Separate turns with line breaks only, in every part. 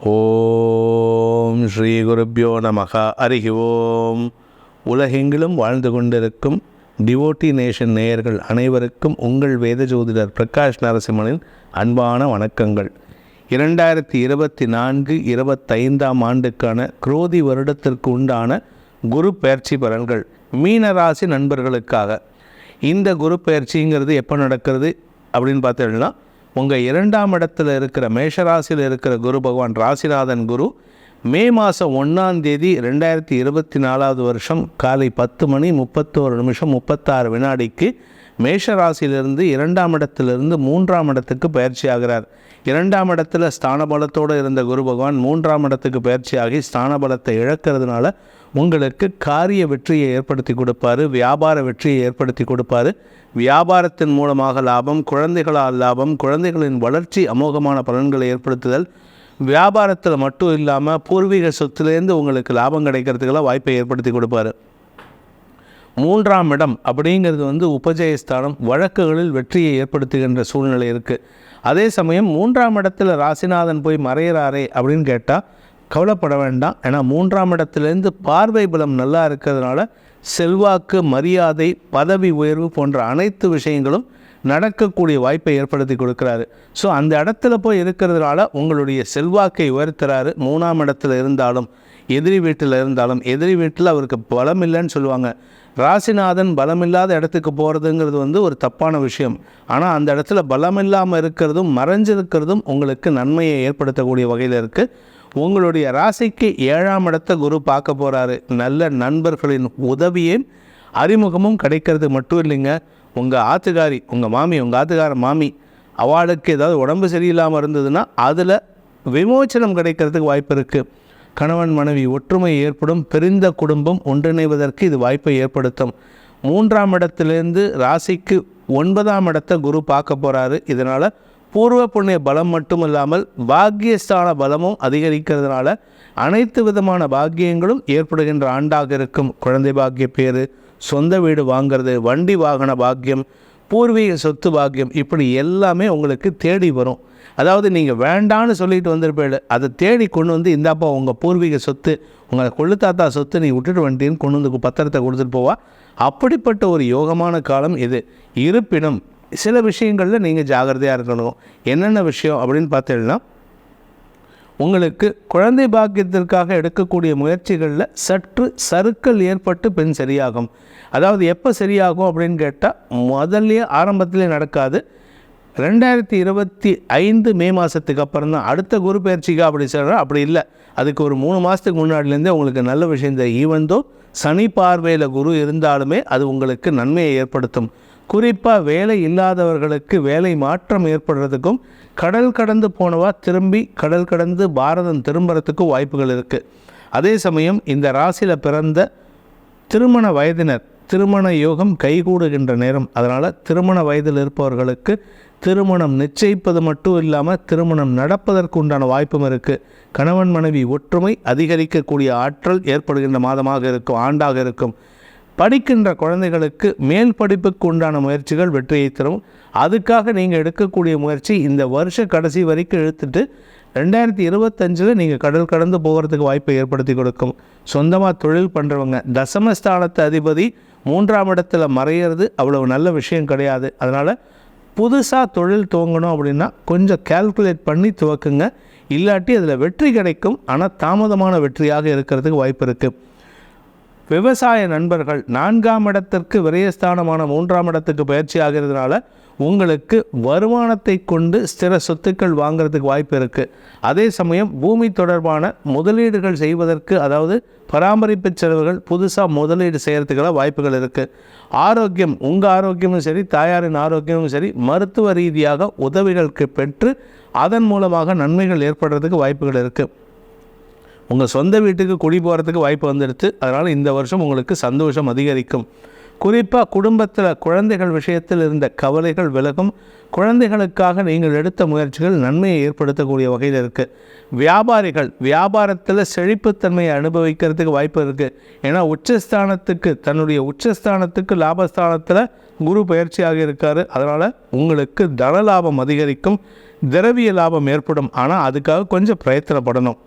ஓம் ஸ்ரீ குருப்பியோ நமக அருகி ஓம். உலகெங்கிலும் வாழ்ந்து கொண்டிருக்கும் டிவோட்டி நேஷன் நேயர்கள் அனைவருக்கும் உங்கள் வேத ஜோதிடர் பிரகாஷ் நரசிம்மனின் அன்பான வணக்கங்கள். இரண்டாயிரத்தி இருபத்தி நான்கு இருபத்தைந்தாம் ஆண்டுக்கான குரோதி வருடத்திற்கு உண்டான குரு பயிற்சி பலன்கள் மீனராசி நண்பர்களுக்காக. இந்த குரு பயிற்சிங்கிறது எப்போ நடக்கிறது அப்படின்னு பார்த்தீங்கன்னா உங்கள் இரண்டாம் இடத்துல இருக்கிற மேஷராசியில் இருக்கிற குரு பகவான் ராசிநாதன் குரு மே மாதம் ஒன்றாம் தேதி ரெண்டாயிரத்தி இருபத்தி நாலாவது வருஷம் காலை பத்து மணி முப்பத்தோரு நிமிஷம் முப்பத்தாறு வினாடிக்கு மேஷராசியிலிருந்து இரண்டாம் இடத்திலிருந்து மூன்றாம் இடத்துக்கு பயிற்சி ஆகிறார் இரண்டாம் இடத்துல ஸ்தானபலத்தோடு இருந்த குரு பகவான் மூன்றாம் இடத்துக்கு பயிற்சியாகி ஸ்தானபலத்தை இழக்கிறதுனால உங்களுக்கு காரிய வெற்றியை ஏற்படுத்தி கொடுப்பாரு வியாபார வெற்றியை ஏற்படுத்தி கொடுப்பாரு. வியாபாரத்தின் மூலமாக லாபம் குழந்தைகளால் லாபம் குழந்தைகளின் வளர்ச்சி அமோகமான பலன்களை ஏற்படுத்துதல். வியாபாரத்தில் மட்டும் இல்லாமல் பூர்வீக சொத்துலேருந்து உங்களுக்கு லாபம் கிடைக்கிறதுக்கெல்லாம் வாய்ப்பை ஏற்படுத்தி கொடுப்பாரு. மூன்றாம் இடம் அப்படிங்கிறது வந்து உபஜயஸ்தானம் வழக்குகளில் வெற்றியை ஏற்படுத்துகின்ற சூழ்நிலை இருக்குது அதே சமயம் மூன்றாம் இடத்துல ராசிநாதன் போய் மறையிறாரே அப்படின்னு கேட்டால் கவலைப்பட வேண்டாம். ஏன்னா மூன்றாம் இடத்துலேருந்து பார்வை பலம் நல்லா இருக்கிறதுனால செல்வாக்கு மரியாதை பதவி உயர்வு போன்ற அனைத்து விஷயங்களும் நடக்கக்கூடிய வாய்ப்பை ஏற்படுத்தி கொடுக்குறாரு. ஸோ அந்த இடத்துல போய் இருக்கிறதுனால உங்களுடைய செல்வாக்கை உயர்த்துறாரு. மூணாம் இடத்துல இருந்தாலும் எதிரி வீட்டில் இருந்தாலும் எதிரி வீட்டில் அவருக்கு பலம் இல்லைன்னு சொல்லுவாங்க. ராசிநாதன் பலமில்லாத இடத்துக்கு போகிறதுங்கிறது வந்து ஒரு தப்பான விஷயம். ஆனால் அந்த இடத்துல பலம் இல்லாமல் இருக்கிறதும் மறைஞ்சிருக்கிறதும் உங்களுக்கு நன்மையை ஏற்படுத்தக்கூடிய வகையில் இருக்குது உங்களுடைய ராசிக்கு ஏழாம் இடத்த குரு பார்க்க போகிறாரு நல்ல நண்பர்களின் உதவியும் அறிமுகமும் கிடைக்கிறது மட்டும் இல்லைங்க. உங்கள் ஆத்துக்காரி உங்கள் மாமி உங்கள் ஆத்துக்கார மாமி அவளுக்கு ஏதாவது உடம்பு சரியில்லாமல் இருந்ததுன்னா அதில் விமோச்சனம் கிடைக்கிறதுக்கு வாய்ப்பு இருக்குது கணவன் மனைவி ஒற்றுமை ஏற்படும் பிரிந்த குடும்பம் ஒன்றிணைவதற்கு இது வாய்ப்பை ஏற்படுத்தும். மூன்றாம் இடத்திலிருந்து ராசிக்கு ஒன்பதாம் இடத்தை குரு பார்க்க போகிறாரு இதனால் பூர்வ புண்ணிய பலம் மட்டும் இல்லாமல் பாக்கியஸ்தான பலமும் அதிகரிக்கிறதுனால அனைத்து விதமான பாக்கியங்களும் ஏற்படுகின்ற ஆண்டாக இருக்கும். குழந்தை பாக்கிய பேர் சொந்த வீடு வாங்கிறது வண்டி வாகன பாக்கியம் பூர்வீக சொத்து பாக்கியம் இப்படி எல்லாமே உங்களுக்கு தேடி வரும். அதாவது நீங்கள் வேண்டான்னு சொல்லிட்டு வந்திருப்பீங்க. அதை தேடி கொண்டு வந்து இந்தாப்பா உங்கள் பூர்வீக சொத்து உங்களை கொள்ளுத்தாத்தா சொத்து நீ விட்டுட்டு வந்துட்டீன்னு கொண்டு வந்து பத்திரத்தை கொடுத்துட்டு போவா. அப்படிப்பட்ட ஒரு யோகமான காலம் இது. இருப்பினும் சில விஷயங்களில் நீங்கள் ஜாகிரதையாக இருக்கணும். என்னென்ன விஷயம் அப்படின்னு பார்த்தீங்கன்னா உங்களுக்கு குழந்தை பாக்கியத்திற்காக எடுக்கக்கூடிய முயற்சிகளில் சற்று சறுக்கல் ஏற்பட்டு பின் சரியாகும். அதாவது எப்போ சரியாகும் அப்படின்னு கேட்டால் முதல்லையே ஆரம்பத்திலே நடக்காது. ரெண்டாயிரத்தி இருபத்தி ஐந்து மே மாதத்துக்கு அப்புறம் தான். அடுத்த குரு பயிற்சிக்கு அப்படி சொல்கிறோம் அப்படி இல்லை. அதுக்கு ஒரு மூணு மாதத்துக்கு முன்னாடிலேருந்தே உங்களுக்கு நல்ல விஷயம். இந்த ஈவந்தோ சனி பார்வையில் குரு இருந்தாலுமே அது உங்களுக்கு நன்மையை ஏற்படுத்தும். குறிப்பாக வேலை இல்லாதவர்களுக்கு வேலை மாற்றம் ஏற்படுறதுக்கும் கடல் கடந்து போனவா திரும்பி கடல் கடந்து பாரதம் திரும்புறதுக்கும் வாய்ப்புகள் இருக்குது அதே சமயம் இந்த ராசியில் பிறந்த திருமண வயதினர் திருமண யோகம் கைகூடுகின்ற நேரம். அதனால் திருமண வயதில் இருப்பவர்களுக்கு திருமணம் நிச்சயிப்பது மட்டும் இல்லாமல் திருமணம் நடப்பதற்கு உண்டான வாய்ப்பும் இருக்குது கணவன் மனைவி ஒற்றுமை அதிகரிக்கக்கூடிய ஆற்றல் ஏற்படுகின்ற மாதமாக இருக்கும் ஆண்டாக இருக்கும். படிக்கின்ற குழந்தைகளுக்கு மேல் படிப்புக்கு உண்டான முயற்சிகள் வெற்றியை தரும். அதுக்காக நீங்கள் எடுக்கக்கூடிய முயற்சி இந்த வருஷ கடைசி வரைக்கும் இழுத்துட்டு ரெண்டாயிரத்தி இருபத்தஞ்சில் நீங்கள் கடல் கடந்து போகிறதுக்கு வாய்ப்பை ஏற்படுத்தி கொடுக்கும். சொந்தமாக தொழில் பண்ணுறவங்க தசமஸ்தானத்து அதிபதி மூன்றாம் இடத்துல மறையிறது அவ்வளவு நல்ல விஷயம் கிடையாது. அதனால் புதுசாக தொழில் துவங்கணும் அப்படின்னா கொஞ்சம் கால்குலேட் பண்ணி துவக்குங்க. இல்லாட்டி அதில் வெற்றி கிடைக்கும். ஆனால் தாமதமான வெற்றியாக இருக்கிறதுக்கு வாய்ப்பு இருக்குது விவசாய நண்பர்கள் நான்காம் இடத்திற்கு விரயஸ்தானமான மூன்றாம் இடத்துக்கு பயிற்சி ஆகிறதுனால உங்களுக்கு வருமானத்தை கொண்டு ஸ்திர சொத்துக்கள் வாங்குறதுக்கு வாய்ப்பு இருக்குது அதே சமயம் பூமி தொடர்பான முதலீடுகள் செய்வதற்கு அதாவது பராமரிப்பு செலவுகள் புதுசாக முதலீடு செய்கிறதுக்கெல்லாம் வாய்ப்புகள் இருக்குது ஆரோக்கியம் உங்கள் ஆரோக்கியமும் சரி தாயாரின் ஆரோக்கியமும் சரி மருத்துவ ரீதியாக உதவிகளுக்கு பெற்று அதன் மூலமாக நன்மைகள் ஏற்படுறதுக்கு வாய்ப்புகள் இருக்குது உங்கள் சொந்த வீட்டுக்கு குடி போகிறதுக்கு வாய்ப்பு வந்துடுது அதனால் இந்த வருஷம் உங்களுக்கு சந்தோஷம் அதிகரிக்கும். குறிப்பாக குடும்பத்தில் குழந்தைகள் விஷயத்தில் இருந்த கவலைகள் விலகும். குழந்தைகளுக்காக நீங்கள் எடுத்த முயற்சிகள் நன்மையை ஏற்படுத்தக்கூடிய வகையில் இருக்குது வியாபாரிகள் வியாபாரத்தில் செழிப்புத்தன்மையை அனுபவிக்கிறதுக்கு வாய்ப்பு இருக்குது ஏன்னா உச்சஸ்தானத்துக்கு தன்னுடைய உச்சஸ்தானத்துக்கு லாபஸ்தானத்தில் குரு பயிற்சியாக இருக்கார். அதனால் உங்களுக்கு தன லாபம் அதிகரிக்கும். திரவிய லாபம் ஏற்படும். ஆனால் அதுக்காக கொஞ்சம் பிரயத்தனப்படணும்.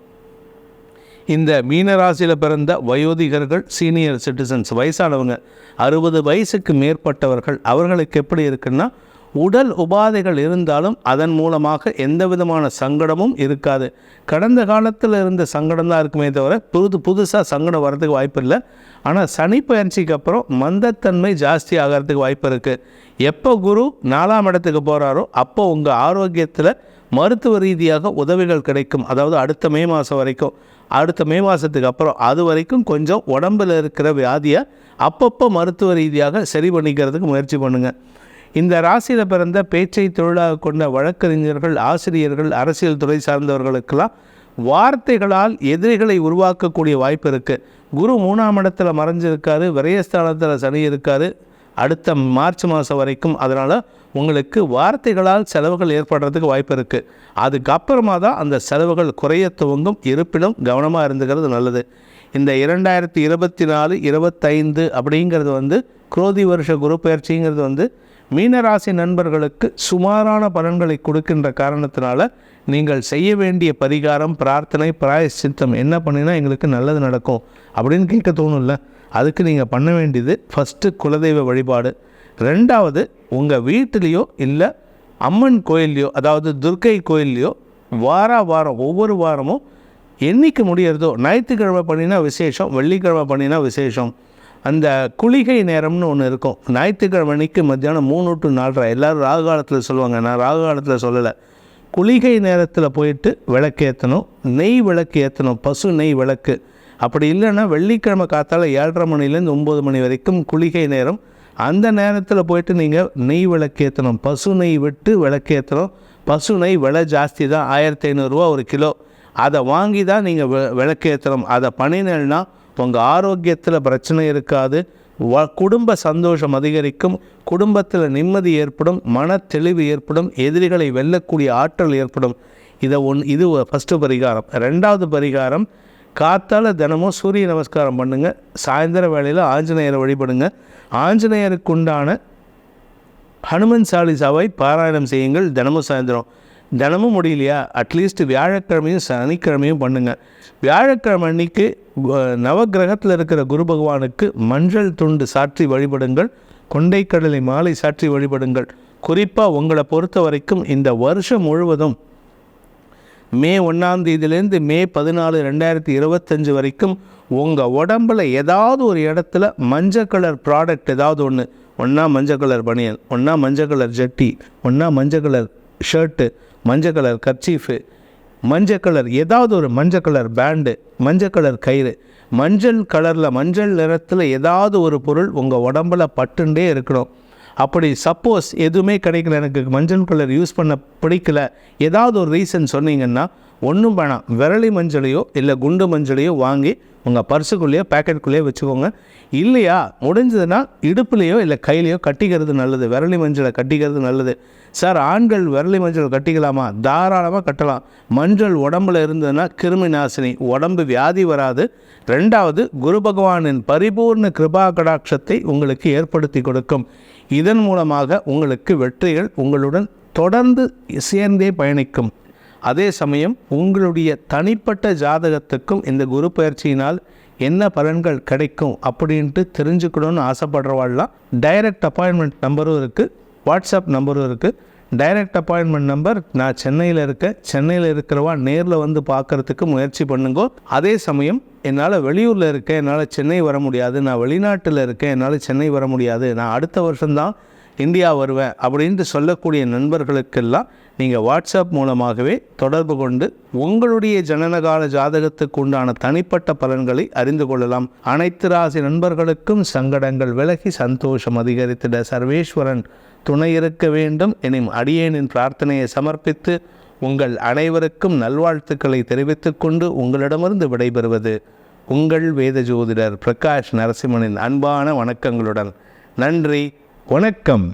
இந்த மீனராசியில் பிறந்த வயோதிகர்கள் சீனியர் சிட்டிசன்ஸ் வயசானவங்க அறுபது வயசுக்கு மேற்பட்டவர்கள் அவர்களுக்கு எப்படி இருக்குன்னா உடல் உபாதைகள் இருந்தாலும் அதன் மூலமாக எந்த விதமான சங்கடமும் இருக்காது. கடந்த காலத்தில் இருந்த சங்கடம் தான் இருக்குமே தவிர புது புதுசாக சங்கடம் வர்றதுக்கு வாய்ப்பு இல்லை. ஆனால் சனி பயிற்சிக்கு அப்புறம் மந்தத்தன்மை ஜாஸ்தி ஆகிறதுக்கு வாய்ப்பு இருக்குது எப்போ குரு நாலாம் இடத்துக்கு போகிறாரோ அப்போ உங்கள் ஆரோக்கியத்தில் மருத்துவ ரீதியாக உதவிகள் கிடைக்கும். அதாவது அடுத்த மே மாதம் வரைக்கும். அடுத்த மே மாதத்துக்கு அப்புறம் அது வரைக்கும் கொஞ்சம் உடம்பில் இருக்கிற வியாதியை அப்பப்போ மருத்துவ ரீதியாக சரி பண்ணிக்கிறதுக்கு முயற்சி பண்ணுங்கள் இந்த ராசியில் பிறந்த பேச்சை தொழிலாக கொண்ட வழக்கறிஞர்கள் ஆசிரியர்கள் அரசியல் துறை சார்ந்தவர்களுக்கெல்லாம் வார்த்தைகளால் எதிரிகளை உருவாக்கக்கூடிய வாய்ப்பு இருக்குது குரு மூணாம் இடத்துல மறைஞ்சிருக்காரு விரயஸ்தானத்தில் சனி இருக்காரு. அடுத்த மார்ச் மாதம் வரைக்கும் அதனால் உங்களுக்கு வார்த்தைகளால் செலவுகள் ஏற்படுறதுக்கு வாய்ப்பு இருக்குது அதுக்கப்புறமா தான் அந்த செலவுகள் குறைய துவங்கும். இருப்பினும் கவனமாக இருந்துக்கிறது நல்லது. இந்த இரண்டாயிரத்தி இருபத்தி நாலு இருபத்தைந்து அப்படிங்கிறது வந்து குரோதி வருஷ குரு பயிற்சிங்கிறது வந்து மீனராசி நண்பர்களுக்கு சுமாரான பலன்களை கொடுக்கின்ற காரணத்தினால நீங்கள் செய்ய வேண்டிய பரிகாரம் பிரார்த்தனை பிராயசித்தம் என்ன பண்ணினா எங்களுக்கு நல்லது நடக்கும் அப்படின்னு கேட்க தோணும்ல. அதுக்கு நீங்கள் பண்ண வேண்டியது ஃபஸ்ட்டு குலதெய்வ வழிபாடு. ரெண்டாவது உங்கள் வீட்டிலையோ இல்லை அம்மன் கோயில்லையோ அதாவது துர்க்கை கோயில்லையோ வார வாரம் ஒவ்வொரு வாரமும் என்றைக்கு முடியறதோ ஞாயிற்றுக்கிழமை பண்ணினா விசேஷம் வெள்ளிக்கிழமை பண்ணினா விசேஷம். அந்த குளிகை நேரம்னு ஒன்று இருக்கும். ஞாயிற்றுக்கிழமை அன்னைக்கு மத்தியானம் மூணு டு நாலரை. எல்லோரும் ராகு காலத்தில் சொல்லுவாங்க. நான் ராகு காலத்தில் சொல்லலை. குளிகை நேரத்தில் போயிட்டு விளக்கேற்றணும் நெய் விளக்கு ஏற்றணும் பசு நெய் விளக்கு. அப்படி இல்லைன்னா வெள்ளிக்கிழமை காத்தால ஏழரை மணிலேருந்து ஒம்பது மணி வரைக்கும் குளிகை நேரம் அந்த நேரத்தில் போயிட்டு நீங்கள் நெய் விளக்கேற்றணும் பசு நெய் விட்டு விளக்கேற்றணும் பசு நெய் விலை ஜாஸ்தி தான். ஆயிரத்தி ஐநூறுரூவா ஒரு கிலோ. அதை வாங்கி தான் நீங்கள் விளக்கேற்றணும் அதை பண்ணினேன்னா உங்கள் ஆரோக்கியத்தில் பிரச்சனை இருக்காது. வ குடும்ப சந்தோஷம் அதிகரிக்கும். குடும்பத்தில் நிம்மதி ஏற்படும். மன தெளிவு ஏற்படும். எதிரிகளை வெல்லக்கூடிய ஆற்றல் ஏற்படும். இதை ஒன் இது ஃபஸ்ட்டு பரிகாரம். ரெண்டாவது பரிகாரம் காத்தால் தினமும் சூரிய நமஸ்காரம் பண்ணுங்கள் சாயந்தர வேளையில் ஆஞ்சநேயரை வழிபடுங்க. ஆஞ்சநேயருக்கு உண்டான ஹனுமன் சாலிசாவை பாராயணம் செய்யுங்கள். தினமும் சாயந்தரம். தினமும் முடியலையா? அட்லீஸ்ட் வியாழக்கிழமையும் சனிக்கிழமையும் பண்ணுங்கள் வியாழக்கிழமை அன்னைக்கு நவகிரகத்தில் நவக்கிரகத்தில் இருக்கிற குரு பகவானுக்கு மஞ்சள் துண்டு சாற்றி வழிபடுங்கள். கொண்டைக்கடலை மாலை சாற்றி வழிபடுங்கள். குறிப்பாக உங்களை பொறுத்த வரைக்கும் இந்த வருஷம் முழுவதும் மே ஒன்றாம் தேதியிலேருந்து மே பதினாலு ரெண்டாயிரத்தி இருபத்தஞ்சு வரைக்கும் உங்கள் உடம்புல ஏதாவது ஒரு இடத்துல மஞ்சள் கலர் ப்ராடக்ட் ஏதாவது ஒன்று ஒன்றா மஞ்சள் கலர் பனியன் ஒன்றா மஞ்சள் கலர் ஜட்டி ஒன்றா மஞ்சள் கலர் ஷர்ட்டு மஞ்சள் கலர் கர்ச்சீஃபு மஞ்சள் கலர் ஏதாவது ஒரு மஞ்சள் கலர் பேண்டு மஞ்சள் கலர் கயிறு. மஞ்சள் கலரில் மஞ்சள் நிறத்தில் ஏதாவது ஒரு பொருள் உங்கள் உடம்புல பட்டுண்டே இருக்கணும். அப்படி சப்போஸ் எதுவுமே கிடைக்கல எனக்கு மஞ்சள் கலர் யூஸ் பண்ண பிடிக்கல ஏதாவது ஒரு ரீசன் சொன்னீங்கன்னா ஒன்றும் வேணாம். விரலி மஞ்சளையோ இல்லை குண்டு மஞ்சளையோ வாங்கி உங்கள் பர்சுக்குள்ளேயோ பேக்கெட்டுக்குள்ளேயோ வச்சுக்கோங்க. இல்லையா? முடிஞ்சதுன்னா இடுப்புலையோ இல்லை கையிலையோ கட்டிக்கிறது நல்லது. விரலி மஞ்சளை கட்டிக்கிறது நல்லது. சார் ஆண்கள் விரலி மஞ்சள் கட்டிக்கலாமா? தாராளமாக கட்டலாம். மஞ்சள் உடம்புல இருந்ததுன்னா கிருமி நாசினி உடம்பு வியாதி வராது. ரெண்டாவது குரு பகவானின் பரிபூர்ண கிருபா கடாட்சத்தை உங்களுக்கு ஏற்படுத்தி கொடுக்கும். இதன் மூலமாக உங்களுக்கு வெற்றிகள் உங்களுடன் தொடர்ந்து சேர்ந்தே பயணிக்கும். அதே சமயம் உங்களுடைய தனிப்பட்ட ஜாதகத்துக்கும் இந்த குரு பயிற்சியினால் என்ன பலன்கள் கிடைக்கும் அப்படின்ட்டு தெரிஞ்சுக்கணும்னு ஆசைப்படுறவாள்லாம் டைரக்ட் அப்பாயின்மெண்ட் நம்பரும் இருக்குது வாட்ஸ்அப் நம்பரும் இருக்குது டைரக்ட் அப்பாயின்மெண்ட் நம்பர் நான் சென்னையில் இருக்கேன் சென்னையில் இருக்கிறவா நேரில் வந்து பார்க்கறதுக்கு முயற்சி பண்ணுங்க. அதே சமயம் என்னால் வெளியூரில் இருக்கேன் என்னால் சென்னை வர முடியாது. நான் வெளிநாட்டில் இருக்கேன் என்னால் சென்னை வர முடியாது. நான் அடுத்த வருஷம்தான் இந்தியா வருவேன் அப்படின்ட்டு சொல்லக்கூடிய நண்பர்களுக்கெல்லாம் நீங்கள் வாட்ஸ்அப் மூலமாகவே தொடர்பு கொண்டு உங்களுடைய ஜனனகால ஜாதகத்துக்கு உண்டான தனிப்பட்ட பலன்களை அறிந்து கொள்ளலாம். அனைத்து ராசி நண்பர்களுக்கும் சங்கடங்கள் விலகி சந்தோஷம் அதிகரித்திட சர்வேஸ்வரன் துணை இருக்க வேண்டும். எனும் அடியேனின் பிரார்த்தனையை சமர்ப்பித்து உங்கள் அனைவருக்கும் நல்வாழ்த்துக்களை தெரிவித்துக் கொண்டு உங்களிடமிருந்து விடைபெறுவது உங்கள் வேத ஜோதிடர் பிரகாஷ் நரசிம்மனின் அன்பான வணக்கங்களுடன். நன்றி. வணக்கம்.